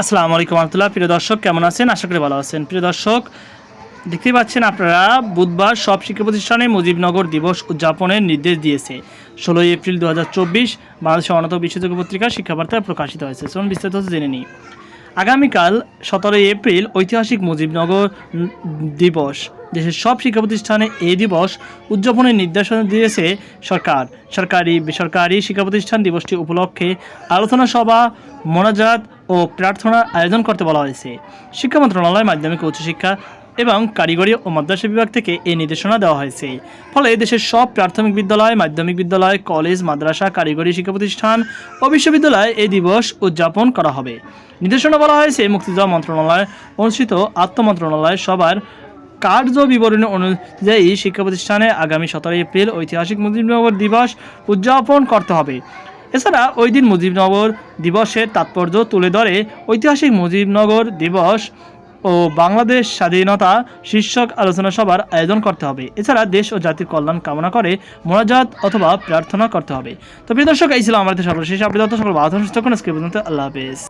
আসসালামু আলাইকুম রহমতুল্লাহ। প্রিয় দর্শক, কেমন আছেন? আশা করি ভালো আছেন। প্রিয় দর্শক, দেখতেই পাচ্ছেন আপনারা, বুধবার সব শিক্ষা প্রতিষ্ঠানে মুজিবনগর দিবস উদযাপনের নির্দেশ দিয়েছে। ষোলোই এপ্রিল দু হাজার চব্বিশ বাংলাদেশের অন্যতম বিশ্বযোগ্য পত্রিকা শিক্ষাবার্তায় প্রকাশিত হয়েছে। চলুন বিস্তারিত জেনে নিই। আগামীকাল সতেরোই এপ্রিল ঐতিহাসিক মুজিবনগর দিবস। দেশের সব শিক্ষা প্রতিষ্ঠানে এই দিবস উদযাপনের নির্দেশনা দিয়েছে সরকার। সরকারি বেসরকারি শিক্ষা প্রতিষ্ঠান দিবসটি উপলক্ষে আলোচনা সভা, মোনাজাত ও প্রার্থনার আয়োজন করতে বলা হয়েছে। শিক্ষা মন্ত্রণালয় মাধ্যমিক উচ্চশিক্ষা এবং কারিগরি ও মাদ্রাসা বিভাগ থেকে এই নির্দেশনা দেওয়া হয়েছে। ফলে দেশের সব প্রাথমিক বিদ্যালয়, মাধ্যমিক বিদ্যালয়, কলেজ, মাদ্রাসা, কারিগরি শিক্ষা প্রতিষ্ঠান ও বিশ্ববিদ্যালয়ে এই দিবস উদযাপন করা হবে। নির্দেশনা বলা হয়েছে, মুক্তিযোদ্ধা মন্ত্রণালয় অনুষ্ঠিত আত্ম মন্ত্রণালয় সবার কার্য বিবরণী অনুযায়ী শিক্ষা প্রতিষ্ঠানে আগামী সতেরোই এপ্রিল ঐতিহাসিক মুজিবনগর দিবস উদযাপন করতে হবে। এছাড়া ওই দিন মুজিবনগর দিবসের তাৎপর্য তুলে ধরে ঐতিহাসিক মুজিবনগর দিবস ও বাংলাদেশ স্বাধীনতা শীর্ষক আলোচনা সভার আয়োজন করতে হবে। এছাড়া দেশ ও জাতির কল্যাণ কামনা করে মোনাজাত অথবা প্রার্থনা করতে হবে। তো প্রিয় দর্শক, এই ছিল আমাদের সর্বশেষ আপনি সকল ভালো সুস্থ আল্লাহ হাফেজ।